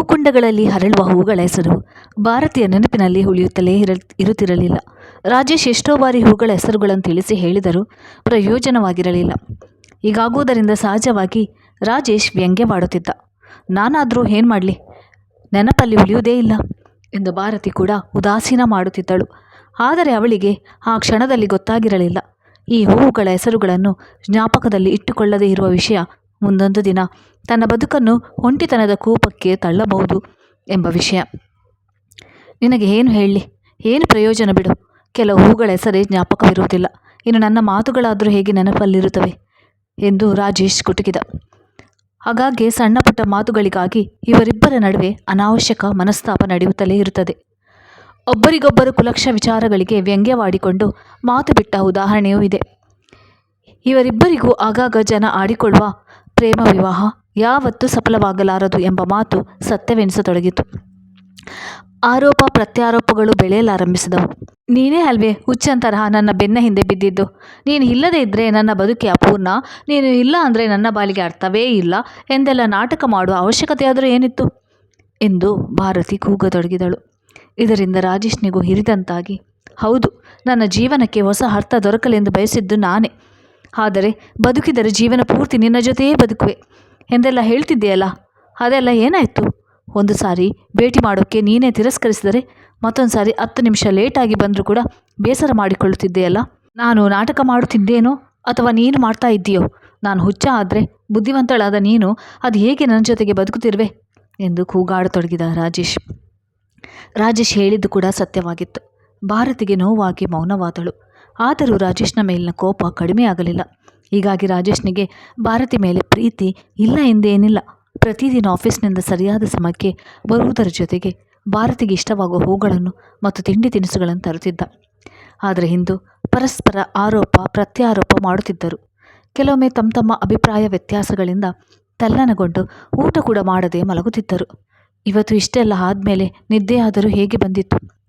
ಹೂಕುಂಡಗಳಲ್ಲಿ ಹರಳುವ ಹೂಗಳ ಹೆಸರು. ಭಾರತೀಯ ನೆನಪಿನಲ್ಲಿ ಉಳಿಯುತ್ತಲೇ ಇರ, ಇರುತ್ತಿರಲಿಲ್ಲ. ರಾಜೇಶ್ ಎಷ್ಟೋ ಬಾರಿ ಹೂಗಳ ಹೆಸರುಗಳನ್ನು ತಿಳಿಸಿ ಹೇಳಿದರೂ ಪ್ರಯೋಜನವಾಗಿರಲಿಲ್ಲ. ಹೀಗಾಗುವುದರಿಂದ ಸಹಜವಾಗಿ ರಾಜೇಶ್ ವ್ಯಂಗ್ಯವಾಡುತ್ತಿದ್ದ ನಾನಾದರೂ ಏನು ಮಾಡಲಿ? ನೆನಪಲ್ಲಿ ಉಳಿಯುವುದೇ ಇಲ್ಲ ಎಂದು ಭಾರತಿ ಕೂಡ ಉದಾಸೀನ ಮಾಡುತ್ತಿದ್ದಳು. ಆದರೆ ಅವಳಿಗೆ ಆ ಕ್ಷಣದಲ್ಲಿ ಗೊತ್ತಾಗಿರಲಿಲ್ಲ. ಈ ಹೂವುಗಳ ಹೆಸರುಗಳನ್ನು ಜ್ಞಾಪಕದಲ್ಲಿ ಇಟ್ಟುಕೊಳ್ಳದೇ ಇರುವ ವಿಷಯ ಮುಂದೊಂದು ದಿನ ತನ್ನ ಬದುಕನ್ನು ಒಂಟಿತನದ ಕೂಪಕ್ಕೆ ತಳ್ಳಬಹುದು ಎಂಬ ವಿಷಯ. ನಿನಗೆ ಏನು ಹೇಳಲಿ ಏನು ಪ್ರಯೋಜನ ಬಿಡು. ಕೆಲವು ಹೂಗಳ ಹೆಸರೇ ಜ್ಞಾಪಕವಿರುವುದಿಲ್ಲ. ಇನ್ನು ನನ್ನ ಮಾತುಗಳಾದರೂ ಹೇಗೆ ನೆನಪಲ್ಲಿರುತ್ತವೆ? ಎಂದು ರಾಜೇಶ್ ಕುಟುಕಿದ. ಹಾಗಾಗಿ ಸಣ್ಣ ಪುಟ್ಟ ಮಾತುಗಳಿಗಾಗಿ ಇವರಿಬ್ಬರ ನಡುವೆ ಅನಾವಶ್ಯಕ ಮನಸ್ತಾಪ ನಡೆಯುತ್ತಲೇ ಇರುತ್ತದೆ. ಒಬ್ಬರಿಗೊಬ್ಬರು ಕುಲಕ್ಷ ವಿಚಾರಗಳಿಗೆ ವ್ಯಂಗ್ಯವಾಡಿಕೊಂಡು ಮಾತು ಬಿಟ್ಟ ಉದಾಹರಣೆಯೂ ಇದೆ. ಇವರಿಬ್ಬರಿಗೂ ಆಗಾಗ ಜನ ಆಡಿಕೊಳ್ಳುವ ಪ್ರೇಮ ವಿವಾಹ ಯಾವತ್ತೂ ಸಫಲವಾಗಲಾರದು ಎಂಬ ಮಾತು ಸತ್ಯವೆನಿಸತೊಡಗಿತು. ಆರೋಪ ಪ್ರತ್ಯಾರೋಪಗಳು ಬೆಳೆಯಲಾರಂಭಿಸಿದವು. ನೀನೇ ಅಲ್ವೇ ಹುಚ್ಚಂತರಹ ನನ್ನ ಬೆನ್ನ ಹಿಂದೆ ಬಿದ್ದಿದ್ದು. ನೀನು ಇಲ್ಲದೇ ಇದ್ದರೆ ನನ್ನ ಬದುಕಿ ಅಪೂರ್ಣ. ನೀನು ಇಲ್ಲ ಅಂದರೆ ನನ್ನ ಬಾಲಿಗೆ ಅರ್ಥವೇ ಇಲ್ಲ. ಎಂದೆಲ್ಲ ನಾಟಕ ಮಾಡುವ ಅವಶ್ಯಕತೆಯಾದರೂ ಏನಿತ್ತು? ಎಂದು ಭಾರತಿ ಕೂಗತೊಡಗಿದಳು. ಇದರಿಂದ ರಾಜೇಶ್ನಿಗೂ ಹಿರಿದಂತಾಗಿ, ಹೌದು, ನನ್ನ ಜೀವನಕ್ಕೆ ಹೊಸ ಅರ್ಥ ದೊರಕಲೆಂದು ಬಯಸಿದ್ದು ನಾನೇ. ಆದರೆ ಬದುಕಿದರೆ ಜೀವನ ಪೂರ್ತಿ ನಿನ್ನ ಜೊತೆಯೇ ಬದುಕುವೆ. ಎಂದೆಲ್ಲ ಹೇಳ್ತಿದ್ದೆಯಲ್ಲ? ಅದೆಲ್ಲ ಏನಾಯಿತು? ಒಂದು ಸಾರಿ ಭೇಟಿ ಮಾಡೋಕ್ಕೆ ನೀನೇ ತಿರಸ್ಕರಿಸಿದರೆ ಮತ್ತೊಂದು ಸಾರಿ ಹತ್ತು ನಿಮಿಷ ಲೇಟಾಗಿ ಬಂದರೂ ಕೂಡ ಬೇಸರ ಮಾಡಿಕೊಳ್ಳುತ್ತಿದ್ದೆಯಲ್ಲ? ನಾನು ನಾಟಕ ಮಾಡುತ್ತಿದ್ದೇನೋ ಅಥವಾ ನೀನು ಮಾಡ್ತಾ ಇದ್ದೀಯೋ? ನಾನು ಹುಚ್ಚ ಆದರೆ ಬುದ್ಧಿವಂತಳಾದ ನೀನು ಅದು ಹೇಗೆ ನನ್ನ ಜೊತೆಗೆ ಬದುಕುತ್ತಿರುವೆ? ಎಂದು ಕೂಗಾಡತೊಡಗಿದ ರಾಜೇಶ್. ರಾಜೇಶ್ ಹೇಳಿದ್ದು ಕೂಡ ಸತ್ಯವಾಗಿತ್ತು. ಭಾರತಿಗೆ ನೋವಾಗಿ ಮೌನವಾದಳು. ಆದರೂ ರಾಜೇಶ್ನ ಮೇಲಿನ ಕೋಪ ಕಡಿಮೆ ಆಗಲಿಲ್ಲ. ಹೀಗಾಗಿ ರಾಜೇಶ್ನಿಗೆ, ಭಾರತಿ ಮೇಲೆ ಪ್ರೀತಿ ಇಲ್ಲ ಎಂದೇನಿಲ್ಲ. ಪ್ರತಿದಿನ ಆಫೀಸ್ನಿಂದ ಸರಿಯಾದ ಸಮಯಕ್ಕೆ ಬರುವುದರ ಜೊತೆಗೆ ಭಾರತಿಗೆ ಇಷ್ಟವಾಗುವ ಹೂಗಳನ್ನು ಮತ್ತು ತಿಂಡಿ ತಿನಿಸುಗಳನ್ನು ತರುತ್ತಿದ್ದ. ಆದರೆ ಇಂದು ಪರಸ್ಪರ ಆರೋಪ, ಪ್ರತ್ಯಾರೋಪ ಮಾಡುತ್ತಿದ್ದರು. ಕೆಲವೊಮ್ಮೆ ತಮ್ಮ ತಮ್ಮ ಅಭಿಪ್ರಾಯ ವ್ಯತ್ಯಾಸಗಳಿಂದ ತಲ್ಲಣಗೊಂಡು ಊಟ ಕೂಡ ಮಾಡದೆ ಮಲಗುತ್ತಿದ್ದರು. ಇವತ್ತು ಇಷ್ಟೆಲ್ಲ ಆದಮೇಲೆ ನಿದ್ದೆಯಾದರೂ ಹೇಗೆ ಬಂದಿತ್ತು?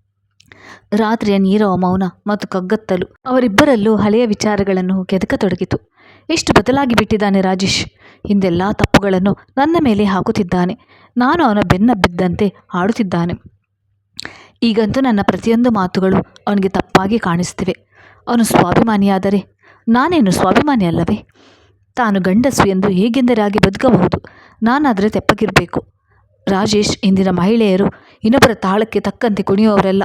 ರಾತ್ರಿಯ ನೀರವ ಮೌನ ಮತ್ತು ಕಗ್ಗತ್ತಲು ಅವರಿಬ್ಬರಲ್ಲೂ ಹಳೆಯ ವಿಚಾರಗಳನ್ನು ಕೆದಕತೊಡಗಿತು. ಎಷ್ಟು ಬದಲಾಗಿ ಬಿಟ್ಟಿದ್ದಾನೆ ರಾಜೇಶ್? ಹಿಂದೆಲ್ಲ ತಪ್ಪುಗಳನ್ನು ನನ್ನ ಮೇಲೆ ಹಾಕುತ್ತಿದ್ದಾನೆ. ನಾನು ಅವನ ಬೆನ್ನ ಬಿದ್ದಂತೆ ಆಡುತ್ತಿದ್ದಾನೆ. ಈಗಂತೂ ನನ್ನ ಪ್ರತಿಯೊಂದು ಮಾತುಗಳು ಅವನಿಗೆ ತಪ್ಪಾಗಿ ಕಾಣಿಸ್ತಿವೆ ಅವನು ಸ್ವಾಭಿಮಾನಿಯಾದರೆ ನಾನೇನು ಸ್ವಾಭಿಮಾನಿ ಅಲ್ಲವೇ? ತಾನು ಗಂಡಸು ಎಂದು ಹೇಗೆಂದರೆ ಆಗಿ ಬದುಕಬಹುದು? ನಾನಾದರೆ ತೆಪ್ಪಗಿರಬೇಕು. ರಾಜೇಶ್, ಇಂದಿನ ಮಹಿಳೆಯರು ಇನ್ನೊಬ್ಬರ ತಾಳಕ್ಕೆ ತಕ್ಕಂತೆ ಕುಣಿಯುವವರೆಲ್ಲ.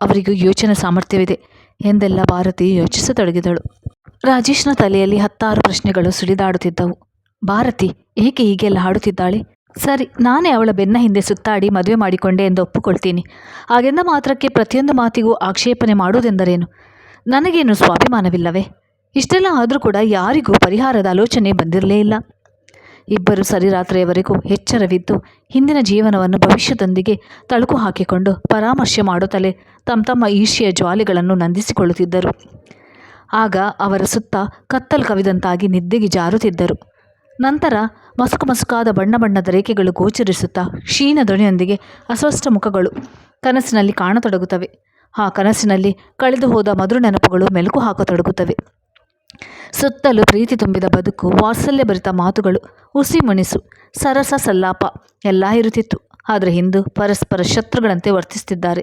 ಅವರಿಗೂ ಯೋಚನೆ ಸಾಮರ್ಥ್ಯವಿದೆ ಎಂದೆಲ್ಲ ಭಾರತಿ ಯೋಚಿಸತೊಡಗಿದಳು. ರಾಜೇಶ್ನ ತಲೆಯಲ್ಲಿ ಹತ್ತಾರು ಪ್ರಶ್ನೆಗಳು ಸುಳಿದಾಡುತ್ತಿದ್ದವು. ಭಾರತಿ, ಏಕೆ ಹೀಗೆಲ್ಲ ಹಾಡುತ್ತಿದ್ದಾಳೆ? ಸರಿ, ನಾನೇ ಅವಳ ಬೆನ್ನ ಹಿಂದೆ ಸುತ್ತಾಡಿ ಮದುವೆ ಮಾಡಿಕೊಂಡೆ ಎಂದು ಒಪ್ಪಿಕೊಳ್ತೀನಿ. ಹಾಗೆಂದ ಮಾತ್ರಕ್ಕೆ ಪ್ರತಿಯೊಂದು ಮಾತಿಗೂ ಆಕ್ಷೇಪಣೆ ಮಾಡುವುದೆಂದರೇನು? ನನಗೇನು ಸ್ವಾಭಿಮಾನವಿಲ್ಲವೇ? ಇಷ್ಟೆಲ್ಲ ಆದರೂ ಕೂಡ ಯಾರಿಗೂ ಪರಿಹಾರದ ಆಲೋಚನೆ ಬಂದಿರಲೇ ಇಲ್ಲ. ಇಬ್ಬರು ಸರಿರಾತ್ರಿಯವರೆಗೂ ಎಚ್ಚರವಿದ್ದು ಹಿಂದಿನ ಜೀವನವನ್ನು ಭವಿಷ್ಯದೊಂದಿಗೆ ತಳುಕು ಹಾಕಿಕೊಂಡು ಪರಾಮರ್ಶೆ ಮಾಡುತ್ತಲೇ ತಮ್ಮ ತಮ್ಮ ಈಶಿಯ ಜ್ವಾಲೆಗಳನ್ನು ನಂದಿಸಿಕೊಳ್ಳುತ್ತಿದ್ದರು. ಆಗ ಅವರ ಸುತ್ತ ಕತ್ತಲು ಕವಿದಂತಾಗಿ ನಿದ್ದೆಗೆ ಜಾರುತ್ತಿದ್ದರು. ನಂತರ ಮಸುಕು ಮಸುಕಾದ ಬಣ್ಣ ಬಣ್ಣದ ರೇಖೆಗಳು ಗೋಚರಿಸುತ್ತಾ ಕ್ಷೀಣ ಧ್ವನಿಯೊಂದಿಗೆ ಅಸ್ವಸ್ಥ ಮುಖಗಳು ಕನಸಿನಲ್ಲಿ ಕಾಣತೊಡಗುತ್ತವೆ. ಆ ಕನಸಿನಲ್ಲಿ ಕಳೆದು ಹೋದ ಮಧುರ ನೆನಪುಗಳು ಮೆಲುಕು ಹಾಕತೊಡಗುತ್ತವೆ. ಸುತ್ತಲೂ ಪ್ರೀತಿ ತುಂಬಿದ ಬದುಕು, ವಾತ್ಸಲ್ಯ ಭರಿತ ಮಾತುಗಳು ಹುಸಿ ಮುನಿಸು, ಸರಸ ಸಲ್ಲಾಪ ಎಲ್ಲ ಇರುತ್ತಿತ್ತು. ಆದರೆ ಇಂದು ಪರಸ್ಪರ ಶತ್ರುಗಳಂತೆ ವರ್ತಿಸುತ್ತಿದ್ದಾರೆ.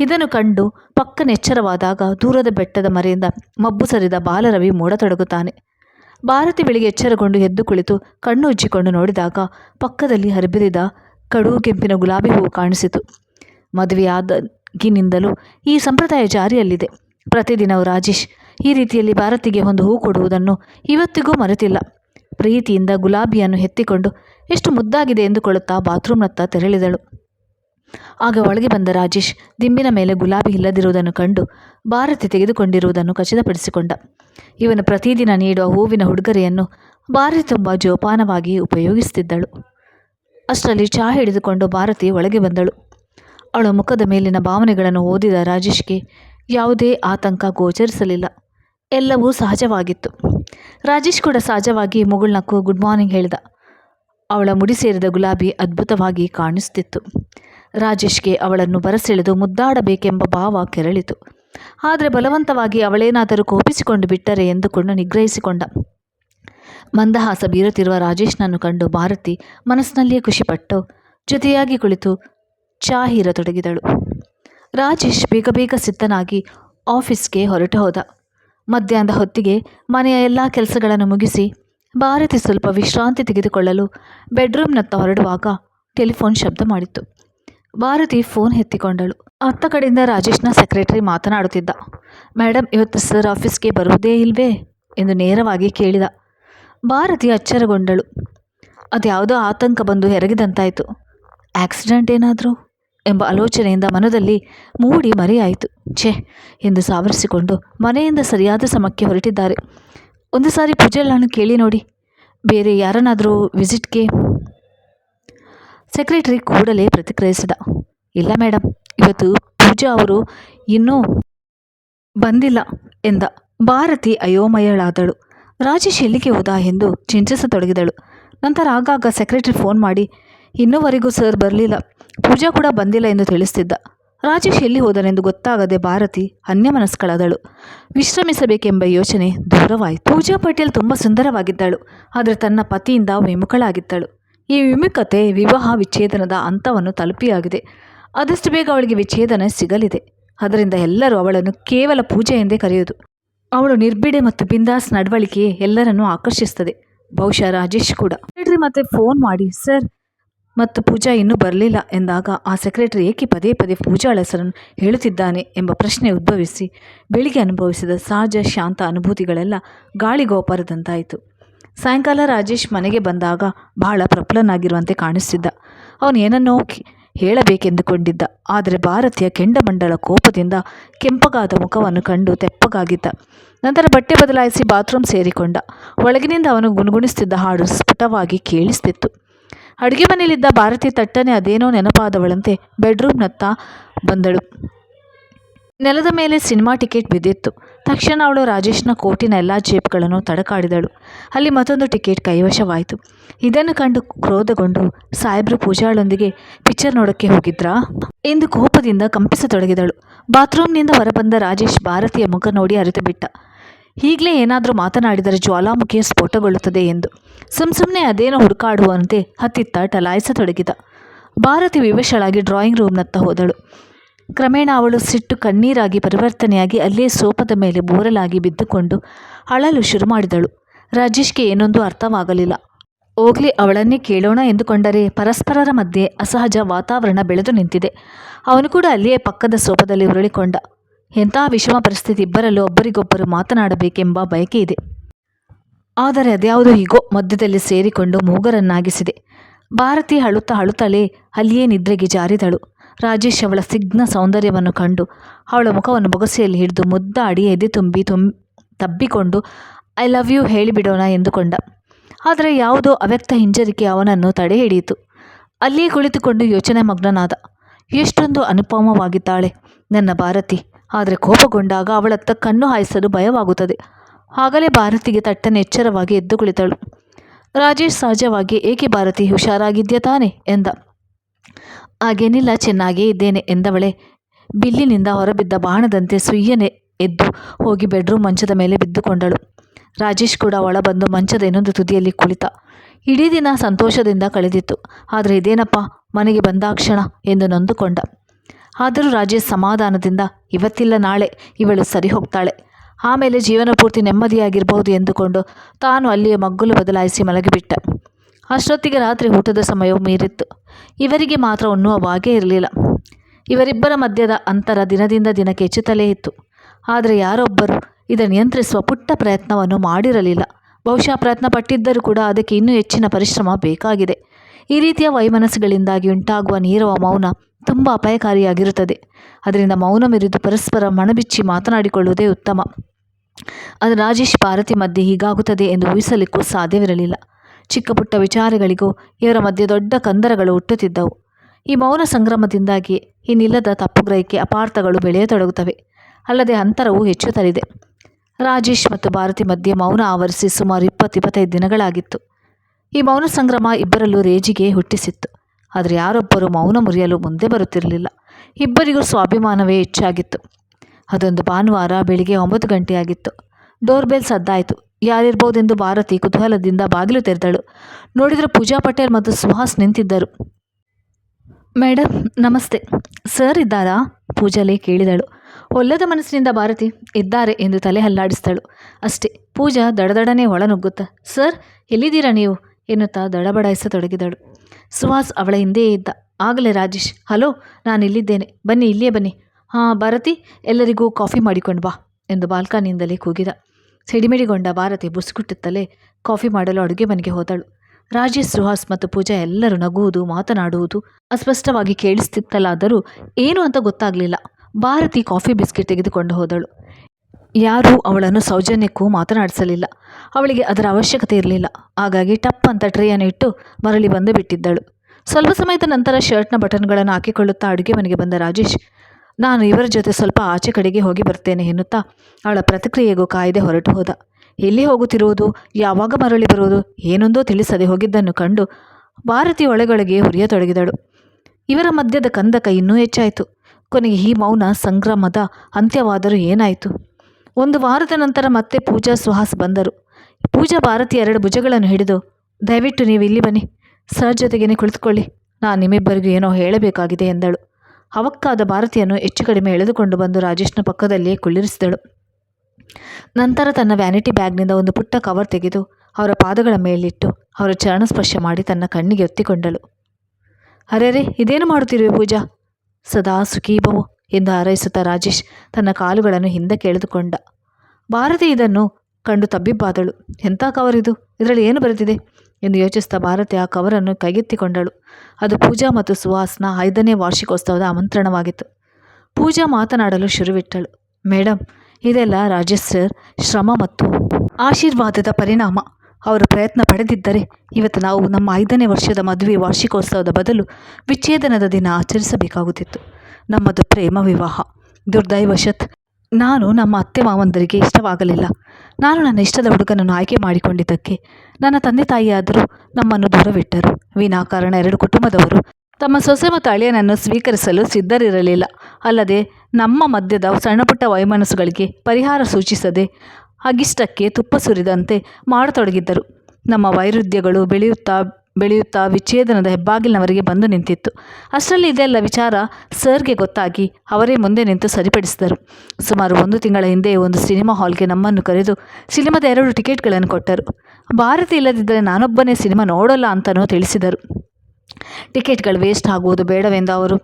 ಇದನ್ನು ಕಂಡು ಪಕ್ಕನೆಚ್ಚರವಾದಾಗ ದೂರದ ಬೆಟ್ಟದ ಮರೆಯಿಂದ ಮಬ್ಬು ಸರಿದ ಬಾಲರವಿ ಮೂಡತೊಡಗುತ್ತಾನೆ ಭಾರತಿ ಬೆಳಿಗ್ಗೆ ಎಚ್ಚರಗೊಂಡು ಎದ್ದು ಕುಳಿತು ಕಣ್ಣು ಉಜ್ಜಿಕೊಂಡು ನೋಡಿದಾಗ ಪಕ್ಕದಲ್ಲಿ ಹರಿಬಿರಿದ ಕಡುಗೆಂಪಿನ ಗುಲಾಬಿ ಹೂವು ಕಾಣಿಸಿತು. ಮದುವೆಯಾದಗಿನಿಂದಲೂ ಈ ಸಂಪ್ರದಾಯ ಜಾರಿಯಲ್ಲಿದೆ. ಪ್ರತಿದಿನವೂ ರಾಜೇಶ್ ಈ ರೀತಿಯಲ್ಲಿ ಭಾರತಿಗೆ ಒಂದು ಹೂ ಕೊಡುವುದನ್ನು ಇವತ್ತಿಗೂ ಮರೆತಿಲ್ಲ. ಪ್ರೀತಿಯಿಂದ ಗುಲಾಬಿಯನ್ನು ಎತ್ತಿಕೊಂಡು ಎಷ್ಟು ಮುದ್ದಾಗಿದೆ ಎಂದುಕೊಳ್ಳುತ್ತಾ ಬಾತ್ರೂಮ್ನತ್ತ ತೆರಳಿದಳು. ಆಗ ಒಳಗೆ ಬಂದ ರಾಜೇಶ್ ದಿಂಬಿನ ಮೇಲೆ ಗುಲಾಬಿ ಇಲ್ಲದಿರುವುದನ್ನು ಕಂಡು ಭಾರತಿ ತೆಗೆದುಕೊಂಡಿರುವುದನ್ನು ಖಚಿತಪಡಿಸಿಕೊಂಡ. ಇವನು ಪ್ರತಿದಿನ ನೀಡುವ ಹೂವಿನ ಉಡುಗೊರೆಯನ್ನು ಭಾರತಿ ತುಂಬ ಜೋಪಾನವಾಗಿ ಉಪಯೋಗಿಸುತ್ತಿದ್ದಳು. ಅಷ್ಟರಲ್ಲಿ ಚಹಾ ಹಿಡಿದುಕೊಂಡು ಭಾರತಿ ಒಳಗೆ ಬಂದಳು. ಅವಳ ಮುಖದ ಮೇಲಿನ ಭಾವನೆಗಳನ್ನು ಓದಿದ ರಾಜೇಶ್ಗೆ ಯಾವುದೇ ಆತಂಕ ಗೋಚರಿಸಲಿಲ್ಲ. ಎಲ್ಲವೂ ಸಹಜವಾಗಿತ್ತು. ರಾಜೇಶ್ ಕೂಡ ಸಹಜವಾಗಿ ಮುಗುಳ್ನಕ್ಕೂ ಗುಡ್ ಮಾರ್ನಿಂಗ್ ಹೇಳಿದ. ಅವಳ ಮುಡಿ ಸೇರಿದ ಗುಲಾಬಿ ಅದ್ಭುತವಾಗಿ ಕಾಣಿಸುತ್ತಿತ್ತು ರಾಜೇಶ್ಗೆ ಅವಳನ್ನು ಬರಸೆಳೆದು ಮುದ್ದಾಡಬೇಕೆಂಬ ಭಾವ ಕೆರಳಿತು. ಆದರೆ ಬಲವಂತವಾಗಿ ಅವಳೇನಾದರೂ ಕೋಪಿಸಿಕೊಂಡು ಬಿಟ್ಟರೆ ಎಂದುಕೊಂಡು ನಿಗ್ರಹಿಸಿಕೊಂಡ. ಮಂದಹಾಸ ಬೀರುತ್ತಿರುವ ರಾಜೇಶ್ನನ್ನು ಕಂಡು ಭಾರತಿ ಮನಸ್ಸಿನಲ್ಲಿಯೇ ಖುಷಿಪಟ್ಟು ಜೊತೆಯಾಗಿ ಕುಳಿತು ಚಾ ಹೀರತೊಡಗಿದಳು ರಾಜೇಶ್ ಬೇಗ ಬೇಗ ಸಿದ್ಧನಾಗಿ ಆಫೀಸ್ಗೆ ಹೊರಟು ಹೋದ. ಮಧ್ಯಾಹ್ನದ ಹೊತ್ತಿಗೆ ಮನೆಯ ಎಲ್ಲ ಕೆಲಸಗಳನ್ನು ಮುಗಿಸಿ ಭಾರತಿ ಸ್ವಲ್ಪ ವಿಶ್ರಾಂತಿ ತೆಗೆದುಕೊಳ್ಳಲು ಬೆಡ್ರೂಮ್ನತ್ತ ಹೊರಡುವಾಗ ಟೆಲಿಫೋನ್ ಶಬ್ದ ಮಾಡಿತ್ತು. ಭಾರತಿ ಫೋನ್ ಎತ್ತಿಕೊಂಡಳು. ಅತ್ತ ಕಡೆಯಿಂದ ರಾಜೇಶ್ನ ಸೆಕ್ರೆಟರಿ ಮಾತನಾಡುತ್ತಿದ್ದ ಮೇಡಮ್ ಇವತ್ತು ಸರ್ ಆಫೀಸ್ಗೆ ಬರುವುದೇ ಇಲ್ವೇ? ಎಂದು ನೇರವಾಗಿ ಕೇಳಿದ. ಭಾರತಿ ಅಚ್ಚರಗೊಂಡಳು. ಅದ್ಯಾವುದೋ ಆತಂಕ ಬಂದು ಎರಗಿದಂತಾಯಿತು. ಆಕ್ಸಿಡೆಂಟ್ ಏನಾದರೂ? ಎಂಬ ಆಲೋಚನೆಯಿಂದ ಮನದಲ್ಲಿ ಮೂಡಿ ಮರೆಯಾಯಿತು. ಛೇ ಎಂದು ಸಾವರಿಸಿಕೊಂಡು ಮನೆಯಿಂದ ಸರಿಯಾದ ಸಮಕ್ಕೆ ಹೊರಟಿದ್ದಾರೆ. ಒಂದು ಸಾರಿ ಪೂಜೆಗಳನ್ನು ಕೇಳಿ ನೋಡಿ. ಬೇರೆ ಯಾರನ್ನಾದರೂ ವಿಸಿಟ್ಗೆ? ಸೆಕ್ರೆಟರಿ ಕೂಡಲೇ ಪ್ರತಿಕ್ರಿಯಿಸಿದ. ಇಲ್ಲ ಮೇಡಮ್ ಇವತ್ತು ಪೂಜಾ ಅವರು ಇನ್ನೂ ಬಂದಿಲ್ಲ ಎಂದ. ಭಾರತಿ ಅಯೋಮಯಳಾದಳು. ರಾಜೇಶ್ ಎಲ್ಲಿಗೆ ಹೋದ ಎಂದು ಚಿಂತಿಸತೊಡಗಿದಳು. ನಂತರ ಆಗಾಗ ಸೆಕ್ರೆಟರಿ ಫೋನ್ ಮಾಡಿ ಇನ್ನೂವರೆಗೂ ಸರ್ ಬರಲಿಲ್ಲ. ಪೂಜಾ ಕೂಡ ಬಂದಿಲ್ಲ ಎಂದು ತಿಳಿಸ್ತಿದ್ದ. ರಾಜೇಶ್ ಎಲ್ಲಿ ಹೋದನೆಂದು ಗೊತ್ತಾಗದೆ ಭಾರತಿ ಅನ್ಯಮನಸ್ಕಳಾದಳು. ವಿಶ್ರಮಿಸಬೇಕೆಂಬ ಯೋಚನೆ ದೂರವಾಯಿತು. ಪೂಜಾ ಪಟೇಲ್ ತುಂಬ ಸುಂದರವಾಗಿದ್ದಳು. ಆದರೆ ತನ್ನ ಪತಿಯಿಂದ ವಿಮುಖಳಾಗಿದ್ದಳು. ಈ ವಿಮುಖತೆ, ವಿವಾಹ, ವಿಚ್ಛೇದನದ ಹಂತವನ್ನು ತಲುಪಿಯಾಗಿದೆ. ಆದಷ್ಟು ಬೇಗ ಅವಳಿಗೆ ವಿಚ್ಛೇದನ ಸಿಗಲಿದೆ. ಅದರಿಂದ ಎಲ್ಲರೂ ಅವಳನ್ನು ಕೇವಲ ಪೂಜೆ ಎಂದೇ ಕರೆಯುವುದು. ಅವಳು ನಿರ್ಬಿಡೆ ಮತ್ತು ಬಿಂದಾಸ್ ನಡವಳಿಕೆ ಎಲ್ಲರನ್ನೂ ಆಕರ್ಷಿಸುತ್ತದೆ. ಬಹುಶಃ ರಾಜೇಶ್ ಕೂಡ. ಮತ್ತೆ ಫೋನ್ ಮಾಡಿ. ಸರ್ ಮತ್ತು ಪೂಜಾ ಇನ್ನೂ ಬರಲಿಲ್ಲ ಎಂದಾಗ ಆ ಸೆಕ್ರೆಟರಿ ಏಕೆ ಪದೇ ಪದೇ ಪೂಜಾಳ ಹೆಸರನ್ನು ಹೇಳುತ್ತಿದ್ದಾನೆ ಎಂಬ ಪ್ರಶ್ನೆ ಉದ್ಭವಿಸಿ ಬೆಳಿಗ್ಗೆ ಅನುಭವಿಸಿದ ಸಹಜ, ಶಾಂತ ಅನುಭೂತಿಗಳೆಲ್ಲ ಗಾಳಿಗೋಪರದಂತಾಯಿತು ಸಾಯಂಕಾಲ ರಾಜೇಶ್ ಮನೆಗೆ ಬಂದಾಗ ಬಹಳ ಪ್ರಫುಲ್ಲನಾಗಿರುವಂತೆ ಕಾಣಿಸ್ತಿದ್ದ. ಅವನು ಏನನ್ನೋ ಹೇಳಬೇಕೆಂದುಕೊಂಡಿದ್ದ. ಆದರೆ ಭಾರತೀಯ ಕೆಂಡಮಂಡಲ ಕೋಪದಿಂದ ಕೆಂಪಗಾದ ಮುಖವನ್ನು ಕಂಡು ತೆಪ್ಪಗಾಗಿದ್ದ. ನಂತರ ಬಟ್ಟೆ ಬದಲಾಯಿಸಿ ಬಾತ್ರೂಮ್ ಸೇರಿಕೊಂಡ. ಒಳಗಿನಿಂದ ಅವನು ಗುಣಗುಣಿಸುತ್ತಿದ್ದ ಹಾಡು ಸ್ಫುಟವಾಗಿ ಕೇಳಿಸ್ತಿತ್ತು. ಅಡುಗೆ ಮನೆಯಲ್ಲಿದ್ದ ಭಾರತಿ ತಟ್ಟನೆ ಅದೇನೋ ನೆನಪಾದವಳಂತೆ ಬೆಡ್ರೂಮ್ನತ್ತ ಬಂದಳು. ನೆಲದ ಮೇಲೆ ಸಿನಿಮಾ ಟಿಕೆಟ್ ಬಿದ್ದಿತ್ತು. ತಕ್ಷಣ ಅವಳು ರಾಜೇಶ್ನ ಕೋಟಿನ ಎಲ್ಲ ಜೇಬ್ಗಳನ್ನು ತಡಕಾಡಿದಳು. ಅಲ್ಲಿ ಮತ್ತೊಂದು ಟಿಕೆಟ್ ಕೈವಶವಾಯಿತು. ಇದನ್ನು ಕಂಡು ಕ್ರೋಧಗೊಂಡು, ಸಾಹೇಬ್ರು ಪೂಜಾಳೊಂದಿಗೆ ಪಿಕ್ಚರ್ ನೋಡೋಕ್ಕೆ ಹೋಗಿದ್ರಾ? ಎಂದು ಕೋಪದಿಂದ ಕಂಪಿಸತೊಡಗಿದಳು. ಬಾತ್ರೂಮ್ನಿಂದ ಹೊರಬಂದ ರಾಜೇಶ್ ಭಾರತಿಯ ಮುಖ ನೋಡಿ ಅರಿತು ಬಿಟ್ಟ ಈಗಲೇ ಏನಾದರೂ ಮಾತನಾಡಿದರೆ ಜ್ವಾಲಾಮುಖಿಯ ಸ್ಫೋಟಗೊಳ್ಳುತ್ತದೆ ಎಂದು. ಸುಮ್ ಸುಮ್ಮನೆ ಅದೇನೋ ಹುಡುಕಾಡುವಂತೆ ಹತ್ತಿತ್ತ ಟಲಾಯಿಸತೊಡಗಿದ. ಭಾರತಿ ವಿವಶಳಾಗಿ ಡ್ರಾಯಿಂಗ್ ರೂಮ್ನತ್ತ ಹೋದಳು. ಕ್ರಮೇಣ ಅವಳು ಸಿಟ್ಟು ಕಣ್ಣೀರಾಗಿ ಪರಿವರ್ತನೆಯಾಗಿ ಅಲ್ಲೇ ಸೋಪದ ಮೇಲೆ ಬೋರಲಾಗಿ ಬಿದ್ದುಕೊಂಡು ಅಳಲು ಶುರು ಮಾಡಿದಳು. ರಾಜೇಶ್ಗೆ ಏನೊಂದು ಅರ್ಥವಾಗಲಿಲ್ಲ. ಹೋಗ್ಲಿ, ಅವಳನ್ನೇ ಕೇಳೋಣ ಎಂದುಕೊಂಡರೆ ಪರಸ್ಪರರ ಮಧ್ಯೆ ಅಸಹಜ ವಾತಾವರಣ ಬೆಳೆದು ನಿಂತಿದೆ. ಅವನು ಕೂಡ ಅಲ್ಲಿಯೇ ಪಕ್ಕದ ಸೋಪದಲ್ಲಿ ಉರುಳಿಕೊಂಡ. ಎಂಥ ವಿಷಮ ಪರಿಸ್ಥಿತಿ ಇಬ್ಬರಲ್ಲೂ ಒಬ್ಬರಿಗೊಬ್ಬರು ಮಾತನಾಡಬೇಕೆಂಬ ಬಯಕೆ ಇದೆ. ಆದರೆ ಅದ್ಯಾವುದೋ ಹೀಗೋ ಮಧ್ಯದಲ್ಲಿ ಸೇರಿಕೊಂಡು ಮೂಗರನ್ನಾಗಿಸಿದೆ. ಭಾರತಿ ಅಳುತ್ತಾ ಅಳುತ್ತಲೇ ಅಲ್ಲಿಯೇ ನಿದ್ರೆಗೆ ಜಾರಿದಳು. ರಾಜೇಶ್ ಅವಳ ಸಿಗ್ನ ಸೌಂದರ್ಯವನ್ನು ಕಂಡು ಅವಳ ಮುಖವನ್ನು ಬೊಗಸೆಯಲ್ಲಿ ಹಿಡಿದು ಮುದ್ದಾಡಿ ಎದೆ ತುಂಬಿ ತುಂ, ತಬ್ಬಿಕೊಂಡು, ಐ ಲವ್ ಯು ಹೇಳಿಬಿಡೋಣ ಎಂದುಕೊಂಡ. ಆದರೆ ಯಾವುದೋ ಅವ್ಯಕ್ತ ಹಿಂಜರಿಕೆ ಅವನನ್ನು ತಡೆ ಹಿಡಿಯಿತು. ಅಲ್ಲಿಯೇ ಕುಳಿತುಕೊಂಡು ಯೋಚನೆ ಮಗ್ನನಾದ, ಎಷ್ಟೊಂದು ಅನುಪಮವಾಗಿದ್ದಾಳೆ ನನ್ನ ಭಾರತಿ. ಆದರೆ ಕೋಪಗೊಂಡಾಗ ಅವಳತ್ತ ಕಣ್ಣು ಹಾಯಿಸಲು ಭಯವಾಗುತ್ತದೆ. ಆಗಲೇ ಭಾರತಿಗೆ ತಟ್ಟನೆ ಎಚ್ಚರವಾಗಿ ಎದ್ದು ಕುಳಿತಳು. ರಾಜೇಶ್ ಸಹಜವಾಗಿ, ಏಕೆ ಭಾರತಿ, ಹುಷಾರಾಗಿದ್ಯಾ ತಾನೆ? ಎಂದ. ಹಾಗೇನಿಲ್ಲ ಚೆನ್ನಾಗಿಯೇ ಇದ್ದೇನೆ, ಎಂದವಳೆ. ಬಿಲ್ಲಿನಿಂದ ಹೊರಬಿದ್ದ ಬಾಣದಂತೆ ಸುಯ್ಯನೆ ಎದ್ದು ಹೋಗಿ ಬೆಡ್ರೂಮ್ ಮಂಚದ ಮೇಲೆ ಬಿದ್ದುಕೊಂಡಳು. ರಾಜೇಶ್ ಕೂಡ ಒಳ ಬಂದು ಮಂಚದ ಇನ್ನೊಂದು ತುದಿಯಲ್ಲಿ ಕುಳಿತ. ಇಡೀ ದಿನ ಸಂತೋಷದಿಂದ ಕಳೆದಿತ್ತು. ಆದರೆ ಇದೇನಪ್ಪ? ಮನೆಗೆ ಬಂದಾಕ್ಷಣ ಎಂದು ನೊಂದುಕೊಂಡ. ಆದರೂ ರಾಜೇಶ್ ಸಮಾಧಾನದಿಂದ ಇವತ್ತಿಲ್ಲ ನಾಳೆ, ಇವಳು ಸರಿ ಹೋಗ್ತಾಳೆ. ಆಮೇಲೆ ಜೀವನ ಪೂರ್ತಿ ನೆಮ್ಮದಿಯಾಗಿರಬಹುದು ಎಂದುಕೊಂಡು ತಾನು ಅಲ್ಲಿಯ ಮಗ್ಗುಲು ಬದಲಾಯಿಸಿ ಮಲಗಿಬಿಟ್ಟ. ಅಷ್ಟೊತ್ತಿಗೆ ರಾತ್ರಿ ಊಟದ ಸಮಯವು ಮೀರಿತ್ತು. ಇವರಿಗೆ ಮಾತ್ರ ಉಣ್ಣುವ ಬಾಗೆ ಇರಲಿಲ್ಲ. ಇವರಿಬ್ಬರ ಮಧ್ಯದ ಅಂತರ ದಿನದಿಂದ ದಿನಕ್ಕೆ ಹೆಚ್ಚುತ್ತಲೇ ಇತ್ತು. ಆದರೆ ಯಾರೊಬ್ಬರು ಇದನ್ನು ನಿಯಂತ್ರಿಸುವ ಪುಟ್ಟ ಪ್ರಯತ್ನವನ್ನು ಮಾಡಿರಲಿಲ್ಲ. ಬಹುಶಃ ಪ್ರಯತ್ನ ಪಟ್ಟಿದ್ದರೂ ಕೂಡ ಅದಕ್ಕೆ ಇನ್ನೂ ಹೆಚ್ಚಿನ ಪರಿಶ್ರಮ ಬೇಕಾಗಿದೆ. ಈ ರೀತಿಯ ವೈಮನಸ್ಸುಗಳಿಂದಾಗಿ ಉಂಟಾಗುವ ನೀರವ ಮೌನ ತುಂಬ ಅಪಾಯಕಾರಿಯಾಗಿರುತ್ತದೆ. ಅದರಿಂದ ಮೌನ ಮೆರೆದು ಪರಸ್ಪರ ಮಣಬಿಚ್ಚಿ ಮಾತನಾಡಿಕೊಳ್ಳುವುದೇ ಉತ್ತಮ. ಅದು ರಾಜೇಶ್ ಭಾರತಿ ಮಧ್ಯೆ ಹೀಗಾಗುತ್ತದೆ ಎಂದು ಊಹಿಸಲಿಕ್ಕೂ ಸಾಧ್ಯವಿರಲಿಲ್ಲ. ಚಿಕ್ಕ ಪುಟ್ಟ ವಿಚಾರಗಳಿಗೂ ಇವರ ಮಧ್ಯೆ ದೊಡ್ಡ ಕಂದರಗಳು ಹುಟ್ಟುತ್ತಿದ್ದವು. ಈ ಮೌನ ಸಂಗ್ರಮದಿಂದಾಗಿ ಇನ್ನಿಲ್ಲದ ತಪ್ಪುಗ್ರಹಿಕೆ ಅಪಾರ್ಥಗಳು ಬೆಳೆಯತೊಡಗುತ್ತವೆ. ಅಲ್ಲದೆ ಅಂತರವು ಹೆಚ್ಚುತ್ತಲಿದೆ. ರಾಜೇಶ್ ಮತ್ತು ಭಾರತಿ ಮಧ್ಯೆ ಮೌನ ಆವರಿಸಿ ಸುಮಾರು ಇಪ್ಪತ್ತು ಇಪ್ಪತ್ತೈದು ದಿನಗಳಾಗಿತ್ತು. ಈ ಮೌನ ಸಂಗ್ರಮ ಇಬ್ಬರಲ್ಲೂ ರೇಜಿಗೆ ಹುಟ್ಟಿಸಿತ್ತು. ಆದರೆ ಯಾರೊಬ್ಬರು ಮೌನ ಮುರಿಯಲು ಮುಂದೆ ಬರುತ್ತಿರಲಿಲ್ಲ. ಇಬ್ಬರಿಗೂ ಸ್ವಾಭಿಮಾನವೇ ಹೆಚ್ಚಾಗಿತ್ತು. ಅದೊಂದು ಭಾನುವಾರ ಬೆಳಿಗ್ಗೆ ಒಂಬತ್ತು ಗಂಟೆಯಾಗಿತ್ತು. ಡೋರ್ ಬೆಲ್ ಸದ್ದಾಯಿತು. ಯಾರಿರ್ಬೋದೆಂದು ಭಾರತಿ ಕುತೂಹಲದಿಂದ ಬಾಗಿಲು ತೆರೆದಳು. ನೋಡಿದರೆ ಪೂಜಾ ಪಟೇಲ್ ಮತ್ತು ಸುಹಾಸ್ ನಿಂತಿದ್ದರು. ಮೇಡಮ್ ನಮಸ್ತೆ. ಸರ್ ಇದ್ದಾರಾ? ಪೂಜಾಲೆ ಕೇಳಿದಳು. ಒಲ್ಲದ ಮನಸ್ಸಿನಿಂದ ಭಾರತಿ. ಇದ್ದಾರೆ ಎಂದು ತಲೆ ಹಲ್ಲಾಡಿಸಿದಳು ಅಷ್ಟೇ. ಪೂಜಾ ದಡದಡನೆ ಒಳನುಗ್ಗುತ್ತಾ? ಸರ್, ಎಲ್ಲಿದ್ದೀರಾ ನೀವು? ಎನ್ನುತ್ತಾ ದಡಬಡಾಯಿಸತೊಡಗಿದಳು. ಸುಹಾಸ್ ಅವಳ ಹಿಂದೆಯೇ ಇದ್ದ. ಆಗಲೇ ರಾಜೇಶ್, ಹಲೋ ನಾನು ಇಲ್ಲಿದ್ದೇನೆ ಬನ್ನಿ, ಇಲ್ಲಿಯೇ ಬನ್ನಿ. ಹಾಂ, ಭಾರತಿ, ಎಲ್ಲರಿಗೂ ಕಾಫಿ ಮಾಡಿಕೊಂಡು ಬಾ, ಎಂದು ಬಾಲ್ಕನಿಯಿಂದಲೇ ಕೂಗಿದ. ಸಿಡಿಮಿಡಿಗೊಂಡ ಭಾರತಿ ಬುಸುಗುಟ್ಟುತ್ತಲೇ ಕಾಫಿ ಮಾಡಲು ಅಡುಗೆ ಮನೆಗೆ ಹೋದಳು. ರಾಜೇಶ್, ಸುಹಾಸ್ ಮತ್ತು ಪೂಜಾ ಎಲ್ಲರೂ ನಗುವುದು, ಮಾತನಾಡುವುದು ಅಸ್ಪಷ್ಟವಾಗಿ ಕೇಳಿಸ್ತಿತ್ತಲಾದರೂ ಏನು ಅಂತ ಗೊತ್ತಾಗಲಿಲ್ಲ. ಭಾರತಿ ಕಾಫಿ ಬಿಸ್ಕೆಟ್ ತೆಗೆದುಕೊಂಡು ಹೋದಳು. ಯಾರೂ ಅವಳನ್ನು ಸೌಜನ್ಯಕ್ಕೂ ಮಾತನಾಡಿಸಲಿಲ್ಲ. ಅವಳಿಗೆ ಅದರ ಅವಶ್ಯಕತೆ ಇರಲಿಲ್ಲ. ಹಾಗಾಗಿ ಟಪ್ ಅಂತ ಟ್ರೇಯನ್ನು ಇಟ್ಟು ಮರಳಿ ಬಂದು ಬಿಟ್ಟಿದ್ದಳು. ಸ್ವಲ್ಪ ಸಮಯದ ನಂತರ ಶರ್ಟ್ನ ಬಟನ್ಗಳನ್ನು ಹಾಕಿಕೊಳ್ಳುತ್ತಾ ಅಡುಗೆ ಮನೆಗೆ ಬಂದ ರಾಜೇಶ್, ನಾನು ಇವರ ಜೊತೆ ಸ್ವಲ್ಪ ಆಚೆ ಕಡೆಗೆ ಹೋಗಿ ಬರ್ತೇನೆ ಎನ್ನುತ್ತಾ ಅವಳ ಪ್ರತಿಕ್ರಿಯೆಗೂ ಕಾಯ್ದೆ ಹೊರಟು ಹೋದ. ಎಲ್ಲಿ ಹೋಗುತ್ತಿರುವುದು? ಯಾವಾಗ ಮರಳಿ ಬರುವುದು? ಏನೊಂದೋ ತಿಳಿಸದೆ ಹೋಗಿದ್ದನ್ನು ಕಂಡು ಭಾರತಿ ಒಳಗೊಳಗೆ ಹುರಿಯತೊಡಗಿದಳು ಇವರ ಮಧ್ಯದ ಕಂದಕ ಇನ್ನೂ ಹೆಚ್ಚಾಯಿತು. ಕೊನೆಗೆ ಈ ಮೌನ ಸಂಗ್ರಾಮದ ಅಂತ್ಯವಾದರೂ ಏನಾಯಿತು? ಒಂದು ವಾರದ ನಂತರ ಮತ್ತೆ ಪೂಜಾ ಸುಹಾಸ್ ಬಂದರು. ಪೂಜಾ ಭಾರತಿ ಎರಡು ಭುಜಗಳನ್ನು ಹಿಡಿದು, ದಯವಿಟ್ಟು ನೀವು ಇಲ್ಲಿ ಬನ್ನಿ. ಸರ್ ಜೊತೆಗೇನೆ ಕುಳಿತುಕೊಳ್ಳಿ. ನಾನು ನಿಮ್ಮಿಬ್ಬರಿಗೂ ಏನೋ ಹೇಳಬೇಕಾಗಿದೆ ಎಂದಳು. ಅವಕ್ಕಾದ ಭಾರತಿಯನ್ನು ಹೆಚ್ಚು ಕಡಿಮೆ ಎಳೆದುಕೊಂಡು ಬಂದು ರಾಜೇಶ್ನ ಪಕ್ಕದಲ್ಲಿಯೇ ಕುಳ್ಳಿರಿಸಿದಳು. ನಂತರ ತನ್ನ ವ್ಯಾನಿಟಿ ಬ್ಯಾಗ್ನಿಂದ ಒಂದು ಪುಟ್ಟ ಕವರ್ ತೆಗೆದು ಅವರ ಪಾದಗಳ ಮೇಲಿಟ್ಟು ಅವರ ಚರಣಸ್ಪರ್ಶ ಮಾಡಿ ತನ್ನ ಕಣ್ಣಿಗೆ ಒತ್ತಿಕೊಂಡಳು. ಅರೆರೆ ಇದೇನು ಮಾಡುತ್ತಿರುವೆ ಪೂಜಾ? ಸದಾ ಸುಖೀಭವು. ಎಂದು ಹಾರೈಸುತ್ತಾ ರಾಜೇಶ್ ತನ್ನ ಕಾಲುಗಳನ್ನು ಹಿಂದಕ್ಕೆ ಎಳೆದುಕೊಂಡ ಭಾರತಿ ಇದನ್ನು ಕಂಡು ತಬ್ಬಿಬ್ಬಾದಳು. ಎಂಥ ಕವರ್ ಇದು ಇದರಲ್ಲಿ ಏನು ಬರೆದಿದೆ? ಎಂದು ಯೋಚಿಸ್ತಾ ಭಾರತಿ ಆ ಕವರನ್ನು ಕೈಗೆತ್ತಿಕೊಂಡಳು. ಅದು ಪೂಜಾ ಮತ್ತು ಸುಹಾಸ್ನ ಐದನೇ ವಾರ್ಷಿಕೋತ್ಸವದ ಆಮಂತ್ರಣವಾಗಿತ್ತು. ಪೂಜಾ ಮಾತನಾಡಲು ಶುರುವಿಟ್ಟಳು. ಮೇಡಮ್ ಇದೆಲ್ಲ ರಾಜೇಶ್ ಸರ್, ಶ್ರಮ ಮತ್ತು ಆಶೀರ್ವಾದದ ಪರಿಣಾಮ. ಅವರು ಪ್ರಯತ್ನ ಪಡೆದಿದ್ದರೆ ಇವತ್ತು ನಾವು ನಮ್ಮ ಐದನೇ ವರ್ಷದ ಮದುವೆ ವಾರ್ಷಿಕೋತ್ಸವದ ಬದಲು ವಿಚ್ಛೇದನದ ದಿನ ಆಚರಿಸಬೇಕಾಗುತ್ತಿತ್ತು. ನಮ್ಮದು ಪ್ರೇಮ ವಿವಾಹ. ದುರ್ದೈವಶತ್. ನಾನು ನಮ್ಮ ಅತ್ತೆ ಮಾವಂದರಿಗೆ ಇಷ್ಟವಾಗಲಿಲ್ಲ. ನಾನು ನನ್ನ ಇಷ್ಟದ ಹುಡುಗನನ್ನು ಆಯ್ಕೆ ಮಾಡಿಕೊಂಡಿದ್ದಕ್ಕೆ ನನ್ನ ತಂದೆ ತಾಯಿಯಾದರೂ ನಮ್ಮನ್ನು ದೂರವಿಟ್ಟರು. ವಿನಾಕಾರಣ ಎರಡು ಕುಟುಂಬದವರು ತಮ್ಮ ಸೊಸೆ ಮತ್ತು ಅಳಿಯನನ್ನು ಸ್ವೀಕರಿಸಲು ಸಿದ್ಧರಿರಲಿಲ್ಲ. ಅಲ್ಲದೆ ನಮ್ಮ ಮಧ್ಯದ ಸಣ್ಣಪುಟ್ಟ ವೈಮನಸ್ಸುಗಳಿಗೆ ಪರಿಹಾರ ಸೂಚಿಸದೆ ಅಗಿಷ್ಟಕ್ಕೆ ತುಪ್ಪ ಸುರಿದಂತೆ ಮಾಡತೊಡಗಿದ್ದರು. ನಮ್ಮ ವೈರುಧ್ಯಗಳು ಬೆಳೆಯುತ್ತಾ ಬೆಳೆಯುತ್ತಾ ವಿಚ್ಛೇದನದ ಹೆಬ್ಬಾಗಿಲಿನವರೆಗೆ ಬಂದು ನಿಂತಿತ್ತು. ಅಷ್ಟರಲ್ಲಿ ಇದೆಲ್ಲ ವಿಚಾರ ಸರ್ಗೆ ಗೊತ್ತಾಗಿ ಅವರೇ ಮುಂದೆ ನಿಂತು ಸರಿಪಡಿಸಿದರು. ಸುಮಾರು ಒಂದು ತಿಂಗಳ ಹಿಂದೆ ಒಂದು ಸಿನಿಮಾ ಹಾಲ್ಗೆ ನಮ್ಮನ್ನು ಕರೆದು ಸಿನಿಮಾದ ಎರಡು ಟಿಕೆಟ್ಗಳನ್ನು ಕೊಟ್ಟರು. ಭಾರತಿ ಇಲ್ಲದಿದ್ದರೆ ನಾನೊಬ್ಬನೇ ಸಿನಿಮಾ ನೋಡೋಲ್ಲ ಅಂತಲೂ ತಿಳಿಸಿದರು. ಟಿಕೆಟ್ಗಳು ವೇಸ್ಟ್ ಆಗುವುದು ಬೇಡವೆಂದು ಅವರು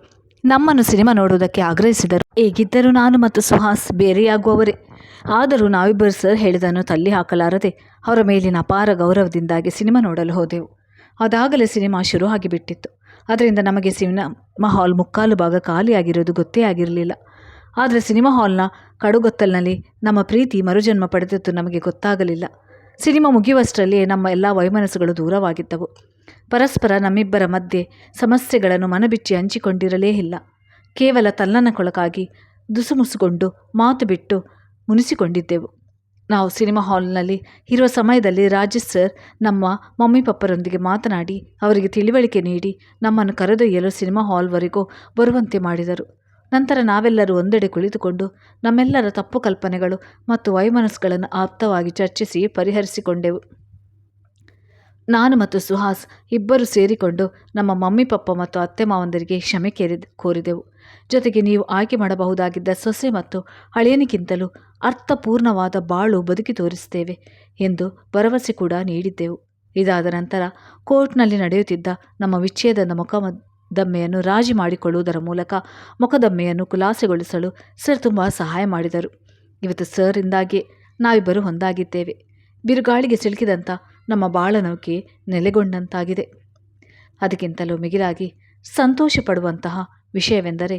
ನಮ್ಮನ್ನು ಸಿನಿಮಾ ನೋಡುವುದಕ್ಕೆ ಆಗ್ರಹಿಸಿದರು. ಹೇಗಿದ್ದರೂ ನಾನು ಮತ್ತು ಸುಹಾಸ್ ಬೇರೆಯಾಗುವವರೇ. ಆದರೂ ನಾವಿಬ್ಬರು ಸರ್ ಹೇಳಿದನ್ನು ತಳ್ಳಿ ಹಾಕಲಾರದೆ ಅವರ ಮೇಲಿನ ಅಪಾರ ಗೌರವದಿಂದಾಗಿ ಸಿನಿಮಾ ನೋಡಲು ಹೋದೆವು. ಅದಾಗಲೇ ಸಿನಿಮಾ ಶುರು ಆಗಿಬಿಟ್ಟಿತ್ತು. ಅದರಿಂದ ನಮಗೆ ಸಿನಿಮಾ ಹಾಲ್ ಮುಕ್ಕಾಲು ಭಾಗ ಖಾಲಿಯಾಗಿರೋದು ಗೊತ್ತೇ ಆಗಿರಲಿಲ್ಲ. ಆದರೆ ಸಿನಿಮಾ ಹಾಲ್ನ ಕಡುಗೊತ್ತಲಿನಲ್ಲಿ ನಮ್ಮ ಪ್ರೀತಿ ಮರುಜನ್ಮ ಪಡೆದದ್ದು ನಮಗೆ ಗೊತ್ತಾಗಲಿಲ್ಲ. ಸಿನಿಮಾ ಮುಗಿಯುವಷ್ಟರಲ್ಲಿಯೇ ನಮ್ಮ ಎಲ್ಲ ವೈಮನಸ್ಸುಗಳು ದೂರವಾಗಿದ್ದವು. ಪರಸ್ಪರ ನಮ್ಮಿಬ್ಬರ ಮಧ್ಯೆ ಸಮಸ್ಯೆಗಳನ್ನು ಮನಬಿಚ್ಚಿ ಹಂಚಿಕೊಂಡಿರಲೇ ಇಲ್ಲ. ಕೇವಲ ತಲ್ಲನಕ್ಕೊಳಗಾಗಿ ದುಸುಮುಸುಗೊಂಡು ಮಾತು ಬಿಟ್ಟು ಮುನಿಸಿಕೊಂಡಿದ್ದೆವು. ನಾವು ಸಿನಿಮಾ ಹಾಲ್ನಲ್ಲಿ ಇರುವ ಸಮಯದಲ್ಲಿ ರಾಜೇಶ್ ಸರ್ ನಮ್ಮ ಮಮ್ಮಿ ಪಪ್ಪರೊಂದಿಗೆ ಮಾತನಾಡಿ ಅವರಿಗೆ ತಿಳಿವಳಿಕೆ ನೀಡಿ ನಮ್ಮನ್ನು ಕರೆದೊಯ್ಯಲು ಸಿನಿಮಾ ಹಾಲ್ವರೆಗೂ ಬರುವಂತೆ ಮಾಡಿದರು. ನಂತರ ನಾವೆಲ್ಲರೂ ಒಂದೆಡೆ ಕುಳಿತುಕೊಂಡು ನಮ್ಮೆಲ್ಲರ ತಪ್ಪು ಕಲ್ಪನೆಗಳು ಮತ್ತು ವೈಮನಸ್ಸುಗಳನ್ನು ಆಪ್ತವಾಗಿ ಚರ್ಚಿಸಿ ಪರಿಹರಿಸಿಕೊಂಡೆವು. ನಾನು ಮತ್ತು ಸುಹಾಸ್ ಇಬ್ಬರು ಸೇರಿಕೊಂಡು ನಮ್ಮ ಮಮ್ಮಿ ಪಪ್ಪ ಮತ್ತು ಅತ್ತೆ ಮಾವಂದರಿಗೆ ಕ್ಷಮೆ ಕೇರಿ ಕೋರಿದೆವು. ಜೊತೆಗೆ ನೀವು ಆಯ್ಕೆ ಮಾಡಬಹುದಾಗಿದ್ದ ಸೊಸೆ ಮತ್ತು ಹಳೆಯನಿಗಿಂತಲೂ ಅರ್ಥಪೂರ್ಣವಾದ ಬಾಳು ಬದುಕಿ ತೋರಿಸುತ್ತೇವೆ ಎಂದು ಭರವಸೆ ಕೂಡ ನೀಡಿದ್ದೆವು. ಇದಾದ ನಂತರ ಕೋರ್ಟ್ನಲ್ಲಿ ನಡೆಯುತ್ತಿದ್ದ ನಮ್ಮ ವಿಚ್ಛೇದನ ಮೊಕದ್ದಮೆಯನ್ನು ರಾಜಿ ಮಾಡಿಕೊಳ್ಳುವುದರ ಮೂಲಕ ಮೊಕದ್ದಮೆಯನ್ನು ಖುಲಾಸೆಗೊಳಿಸಲು ಸರ್ ತುಂಬ ಸಹಾಯ ಮಾಡಿದರು. ಇವತ್ತು ಸರ್ರಿಂದಾಗಿ ನಾವಿಬ್ಬರು ಒಂದಾಗಿದ್ದೇವೆ. ಬಿರುಗಾಳಿಗೆ ಸಿಲುಕಿದಂಥ ನಮ್ಮ ಬಾಳನೌಕೆ ನೆಲೆಗೊಂಡಂತಾಗಿದೆ. ಅದಕ್ಕಿಂತಲೂ ಮಿಗಿಲಾಗಿ ಸಂತೋಷ ಪಡುವಂತಹ ವಿಷಯವೆಂದರೆ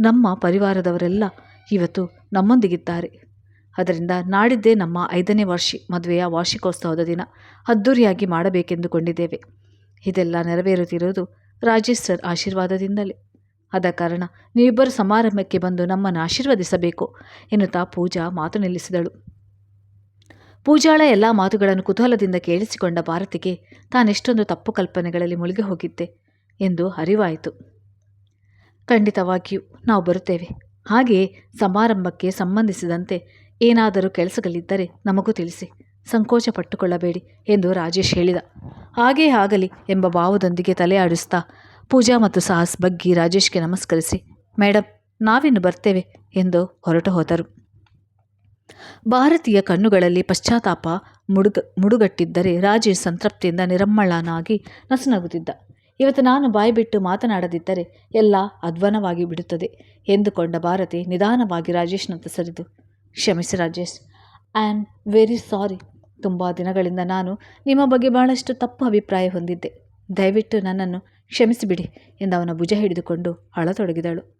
ನಮ್ಮ ಪರಿವಾರದವರೆಲ್ಲ ಇವತ್ತು ನಮ್ಮೊಂದಿಗಿದ್ದಾರೆ. ಅದರಿಂದ ನಾಡಿದ್ದೇ ನಮ್ಮ ಐದನೇ ವಾರ್ಷಿ, ಮದುವೆಯ ವಾರ್ಷಿಕೋತ್ಸವದ ದಿನ ಅದ್ಧೂರಿಯಾಗಿ ಮಾಡಬೇಕೆಂದುಕೊಂಡಿದ್ದೇವೆ. ಇದೆಲ್ಲ ನೆರವೇರುತ್ತಿರುವುದು ರಾಜೇಶ್ ಸರ್ ಆಶೀರ್ವಾದದಿಂದಲೇ. ಆದ ಕಾರಣ ನೀವಿಬ್ಬರು ಸಮಾರಂಭಕ್ಕೆ ಬಂದು ನಮ್ಮನ್ನು ಆಶೀರ್ವದಿಸಬೇಕು ಎನ್ನುತ್ತಾ ಪೂಜಾ ಮಾತು ನಿಲ್ಲಿಸಿದಳು. ಪೂಜಾಳ ಎಲ್ಲ ಮಾತುಗಳನ್ನು ಕುತೂಹಲದಿಂದ ಕೇಳಿಸಿಕೊಂಡ ಭಾರತಿಗೆ ತಾನೆಷ್ಟೊಂದು ತಪ್ಪು ಕಲ್ಪನೆಗಳಲ್ಲಿ ಮುಳುಗಿ ಹೋಗಿದ್ದೆ ಎಂದು ಅರಿವಾಯಿತು. ಖಂಡಿತವಾಗಿಯೂ ನಾವು ಬರುತ್ತೇವೆ. ಹಾಗೆಯೇ ಸಮಾರಂಭಕ್ಕೆ ಸಂಬಂಧಿಸಿದಂತೆ ಏನಾದರೂ ಕೆಲಸಗಳಿದ್ದರೆ ನಮಗೂ ತಿಳಿಸಿ. ಸಂಕೋಚ ಪಟ್ಟುಕೊಳ್ಳಬೇಡಿ ಎಂದು ರಾಜೇಶ್ ಹೇಳಿದ. ಹಾಗೇ ಆಗಲಿ ಎಂಬ ಭಾವದೊಂದಿಗೆ ತಲೆ ಆಡಿಸ್ತಾ ಪೂಜಾ ಮತ್ತು ಸಾಹಸ್ ಬಗ್ಗಿ ರಾಜೇಶ್ಗೆ ನಮಸ್ಕರಿಸಿ ಮೇಡಮ್ ನಾವಿನ್ನು ಬರ್ತೇವೆ ಎಂದು ಹೊರಟು ಹೋದರು. ಭಾರತೀಯ ಕಣ್ಣುಗಳಲ್ಲಿ ಪಶ್ಚಾತ್ತಾಪ ಮುಡುಗ, ಮುಡುಗಟ್ಟಿದ್ದರೆ ರಾಜೇಶ್ ಸಂತೃಪ್ತಿಯಿಂದ ನಿರಮ್ಮಳನಾಗಿ ನಸುನಗುತ್ತಿದ್ದ. ಇವತ್ತು ನಾನು ಬಾಯ್ಬಿಟ್ಟು ಮಾತನಾಡದಿದ್ದರೆ ಎಲ್ಲ ಅಧ್ವನವಾಗಿ ಬಿಡುತ್ತದೆ ಎಂದುಕೊಂಡ ಭಾರತಿ ನಿಧಾನವಾಗಿ ರಾಜೇಶ್ನತ್ತ ಸರಿದು, ಕ್ಷಮಿಸಿ Rajesh I am very sorry ತುಂಬ ದಿನಗಳಿಂದ ನಾನು ನಿಮ್ಮ ಬಗ್ಗೆ ಬಹಳಷ್ಟು ತಪ್ಪು ಅಭಿಪ್ರಾಯ ಹೊಂದಿದ್ದೆ. ದಯವಿಟ್ಟು ನನ್ನನ್ನು ಕ್ಷಮಿಸಿಬಿಡಿ ಎಂದು ಅವನ ಭುಜ ಹಿಡಿದುಕೊಂಡು ಅಳತೊಡಗಿದಳು.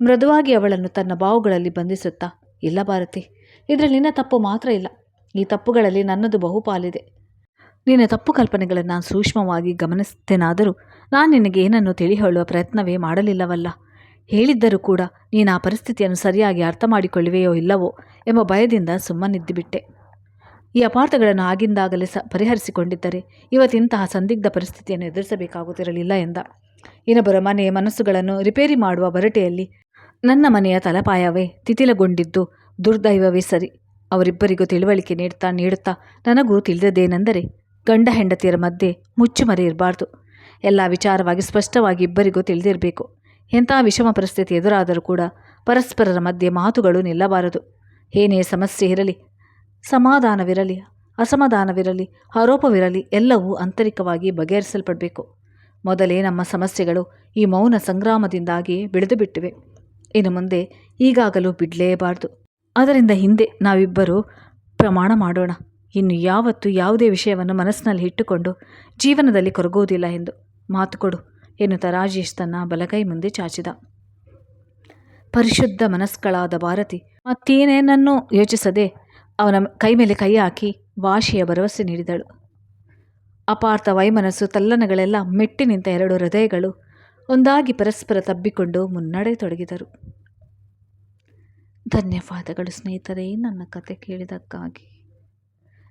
ಮೃದುವಾಗಿ ಅವಳನ್ನು ತನ್ನ ಬಾವುಗಳಲ್ಲಿ ಬಂಧಿಸುತ್ತಾ, ಇಲ್ಲ ಭಾರತಿ, ಇದರಲ್ಲಿ ನಿನ್ನ ತಪ್ಪು ಮಾತ್ರ ಇಲ್ಲ. ಈ ತಪ್ಪುಗಳಲ್ಲಿ ನನ್ನದು ಬಹುಪಾಲಿದೆ. ನಿನ್ನ ತಪ್ಪು ಕಲ್ಪನೆಗಳನ್ನು ಸೂಕ್ಷ್ಮವಾಗಿ ಗಮನಿಸ್ತೇನಾದರೂ ನಾನು ನಿನಗೆ ಏನನ್ನು ತಿಳಿ ಹೇಳುವ ಪ್ರಯತ್ನವೇ ಮಾಡಲಿಲ್ಲವಲ್ಲ. ಹೇಳಿದ್ದರೂ ಕೂಡ ನೀನು ಆ ಪರಿಸ್ಥಿತಿಯನ್ನು ಸರಿಯಾಗಿ ಅರ್ಥ ಮಾಡಿಕೊಳ್ಳುವೆಯೋ ಇಲ್ಲವೋ ಎಂಬ ಭಯದಿಂದ ಸುಮ್ಮನಿದ್ದುಬಿಟ್ಟೆ. ಈ ಅಪಾರ್ಥಗಳನ್ನು ಆಗಿಂದಾಗಲೇ ಸ ಪರಿಹರಿಸಿಕೊಂಡಿದ್ದರೆ ಇವತ್ತಿಂತಹ ಸಂದಿಗ್ಧ ಪರಿಸ್ಥಿತಿಯನ್ನು ಎದುರಿಸಬೇಕಾಗುತ್ತಿರಲಿಲ್ಲ ಎಂದ. ಇನ್ನೊಬ್ಬರ ಮನೆಯ ಮನಸ್ಸುಗಳನ್ನು ರಿಪೇರಿ ಮಾಡುವ ಬರಟೆಯಲ್ಲಿ, ನನ್ನ ಮನೆಯ ತಲಪಾಯವೇ ತಿತಿಲಗೊಂಡಿದ್ದು ದುರ್ದೈವವೇ ಸರಿ. ಅವರಿಬ್ಬರಿಗೂ ತಿಳುವಳಿಕೆ ನೀಡ್ತಾ ನೀಡುತ್ತಾ ನನಗೂ ತಿಳಿದದೇನೆಂದರೆ ಗಂಡ ಹೆಂಡತಿಯರ ಮಧ್ಯೆ ಮುಚ್ಚುಮರೆ ಇರಬಾರ್ದು. ಎಲ್ಲ ವಿಚಾರವಾಗಿ ಸ್ಪಷ್ಟವಾಗಿ ಇಬ್ಬರಿಗೂ ತಿಳಿದಿರಬೇಕು. ಎಂಥ ವಿಷಮ ಪರಿಸ್ಥಿತಿ ಎದುರಾದರೂ ಕೂಡ ಪರಸ್ಪರರ ಮಧ್ಯೆ ಮಾತುಗಳು ನಿಲ್ಲಬಾರದು. ಏನೇ ಸಮಸ್ಯೆ ಇರಲಿ, ಸಮಾಧಾನವಿರಲಿ, ಅಸಮಾಧಾನವಿರಲಿ, ಆರೋಪವಿರಲಿ, ಎಲ್ಲವೂ ಆಂತರಿಕವಾಗಿ ಬಗೆಹರಿಸಲ್ಪಡಬೇಕು. ಮೊದಲೇ ನಮ್ಮ ಸಮಸ್ಯೆಗಳು ಈ ಮೌನ ಸಂಗ್ರಾಮದಿಂದಾಗಿ ಬೆಳೆದು ಬಿಟ್ಟಿವೆ ಇನ್ನು ಮುಂದೆ ಈಗಾಗಲೂ ಬಿಡಲೇಬಾರ್ದು. ಅದರಿಂದ ಹಿಂದೆ ನಾವಿಬ್ಬರು ಪ್ರಮಾಣ ಮಾಡೋಣ. ಇನ್ನು ಯಾವತ್ತೂ ಯಾವುದೇ ವಿಷಯವನ್ನು ಮನಸ್ಸಿನಲ್ಲಿ ಇಟ್ಟುಕೊಂಡು ಜೀವನದಲ್ಲಿ ಕೊರಗುವುದಿಲ್ಲ ಎಂದು. ಮಾತು ಕೊಡು, ಎನ್ನುತ್ತಾ ರಾಜೇಶ್ ತನ್ನ ಬಲಗೈ ಮುಂದೆ ಚಾಚಿದ. ಪರಿಶುದ್ಧ ಮನಸ್ಕಳಾದ ಭಾರತಿ ಮತ್ತೇನೇನನ್ನೂ ಯೋಚಿಸದೆ ಅವನ ಕೈ ಮೇಲೆ ಕೈ ಹಾಕಿ ವಾಶಿಯ ಭರವಸೆ ನೀಡಿದಳು. ಅಪಾರ್ಥ ವೈಮನಸ್ಸು ತಲ್ಲನಗಳೆಲ್ಲ ಮೆಟ್ಟಿ ನಿಂತ ಎರಡು ಹೃದಯಗಳು ಒಂದಾಗಿ ಪರಸ್ಪರ ತಬ್ಬಿಕೊಂಡು ಮುನ್ನಡೆಯತೊಡಗಿದರು ಧನ್ಯವಾದಗಳು ಸ್ನೇಹಿತರೇ, ನನ್ನ ಕತೆ ಕೇಳಿದ್ದಕ್ಕಾಗಿ.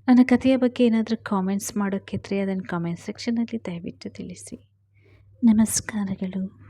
ನನ್ನ ಕಥೆಯ ಬಗ್ಗೆ ಏನಾದರೂ ಕಾಮೆಂಟ್ಸ್ ಮಾಡೋಕ್ಕಿದ್ರೆ ಅದನ್ನು ಕಾಮೆಂಟ್ ಸೆಕ್ಷನಲ್ಲಿ ದಯವಿಟ್ಟು ತಿಳಿಸಿ. ನಮಸ್ಕಾರಗಳು.